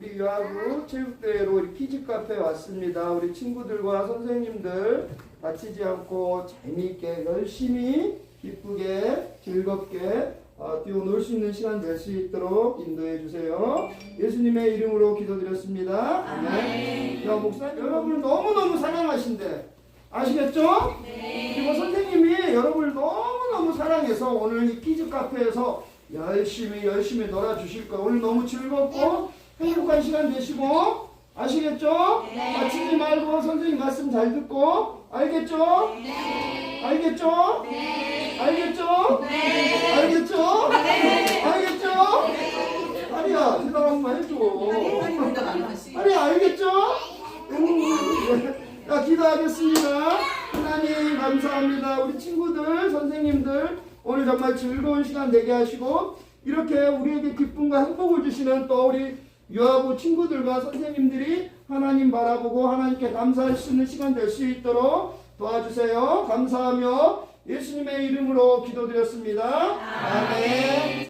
우리 유아부 체육대회로 우리 키즈 카페 왔습니다. 우리 친구들과 선생님들 다치지 않고 재미있게 열심히 기쁘게 즐겁게 어, 뛰어놀 수 있는 시간 될 수 있도록 인도해 주세요. 예수님의 이름으로 기도드렸습니다. 아멘. 야 목사님 여러분을 너무 너무 사랑하신대. 아시겠죠? 그리고 선생님이 여러분을 너무 너무 사랑해서 오늘 이 키즈 카페에서 열심히 열심히 놀아주실 거예요. 오늘 너무 즐겁고 행복한 시간 되시고 아시겠죠? 다치지 말고 선생님 말씀 잘 듣고 알겠죠? 알겠죠? 알겠죠? 알겠죠? 알겠죠? 아니야 대답 한번 해줘. 아니 알겠죠? 음, 자 기도하겠습니다. 하나님 감사합니다. 우리 친구들 선생님들 오늘 정말 즐거운 시간 되게 하시고 이렇게 우리에게 기쁨과 행복을 주시는 또 우리 유아부 친구들과 선생님들이 하나님 바라보고 하나님께 감사할 수 있는 시간 될 수 있도록 도와주세요. 감사하며 예수님의 이름으로 기도드렸습니다. 아멘.